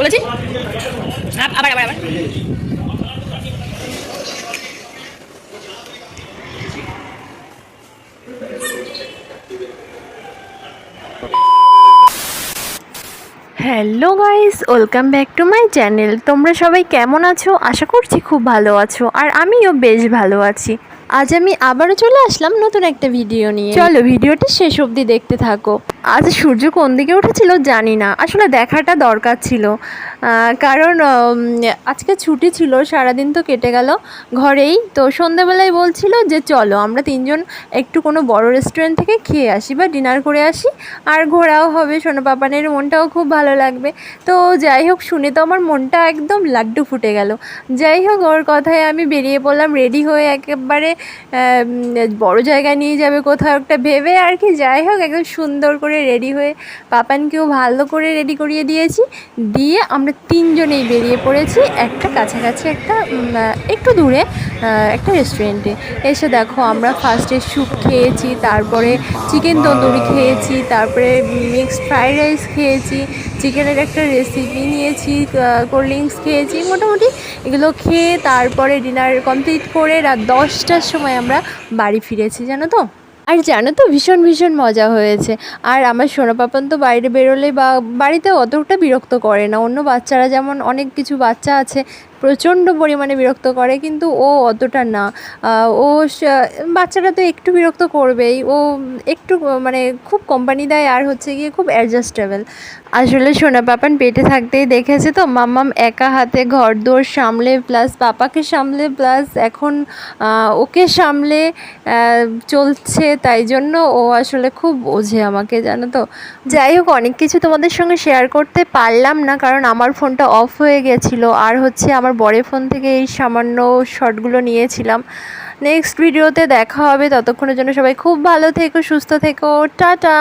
বলেছি? আবার আবার আবার। Hello guys welcome back to my channel তোমরা সবাই কেমন আছো? আশা করছি খুব ভালো আছো আর আমিও বেশ ভালো আছি। আজ আমি আবারও চলে আসলাম নতুন একটা ভিডিও নিয়ে। চলো ভিডিওটা শেষ অবধি দেখতে থাকো। আজ সূর্য কোন দিকে উঠেছিল জানি না। আসলে দেখাটা দরকার ছিল। কারণ আজকে ছুটি ছিল, সারাদিন তো কেটে গেল ঘরেই। তো সন্ধ্যাবেলায় বলছিল যে, চলো, আমরা তিনজন একটু কোনো বড় রেস্টুরেন্ট থেকে খেয়ে আসি বা ডিনার করে আসি। আর ঘোরাও হবে, সোনা পাপানের মনটাও খুব ভালো লাগবে। তো যাই হোক, শুনে তো আমার মনটা একদম লাড্ডু ফুটে গেল। যাই হোক, ওর কথায় আমি বেরিয়ে পড়লাম রেডি হয়ে একেবারে বড় জায়গায় নিয়ে যাবে কোথাও একটা ভেবে আর কি। যাই হোক, একদম সুন্দর করে রেডি হয়ে পাপানকেও ভালো করে রেডি করিয়ে দিয়েছি। দিয়ে আমরা তিনজনেই বেরিয়ে পড়েছি একটা কাছাকাছি একটা একটু দূরে একটা রেস্টুরেন্টে এসে দেখো আমরা ফার্স্টে স্যুপ খেয়েছি, তারপরে চিকেন তন্দুরি খেয়েছি, তারপরে মিক্সড ফ্রাইড রাইস খেয়েছি চিকেনের একটা রেসিপি নিয়েছি কোল্ড ড্রিঙ্কস খেয়েছি, মোটামুটি এগুলো খেয়ে তারপরে ডিনার কমপ্লিট করে রাত দশটার সময় আমরা বাড়ি ফিরেছি, জানো তো? আর জানো তো, ভীষণ ভীষণ মজা হয়েছে। আর আমার সোনা পাপান তো বাইরে বেরোলে বা বাড়িতে অতটা বিরক্ত করে না। অন্য বাচ্চারা যেমন অনেক কিছু বাচ্চা আছে, প্রচণ্ড পরিমাণে বিরক্ত করে, কিন্তু ও অতটা না। ও বাচ্চারা তো একটু বিরক্ত করবেই। ও একটু মানে খুব কোম্পানি দেয় আর হচ্ছে গিয়ে খুব অ্যাডজাস্টেবল আসলে সোনা পাপান পেটে থাকতেই দেখেছে তো, মাম্মাম একা হাতে ঘর দোর সামলে প্লাস পাপাকে সামলে প্লাস এখন ওকে সামলে চলছে তাই জন্য ও আসলে খুব বোঝে আমাকে, জানো তো। যাই হোক, অনেক কিছু তোমাদের সঙ্গে শেয়ার করতে পারলাম না, কারণ আমার ফোনটা অফ হয়ে গেছিল। আর হচ্ছে আমার বরের ফোন থেকে এই সামান্য শটগুলো নিয়েছিলাম। নেক্সট ভিডিওতে দেখা হবে, ততক্ষণের জন্য সবাই খুব ভালো থেকো, সুস্থ থেকো, টাটা!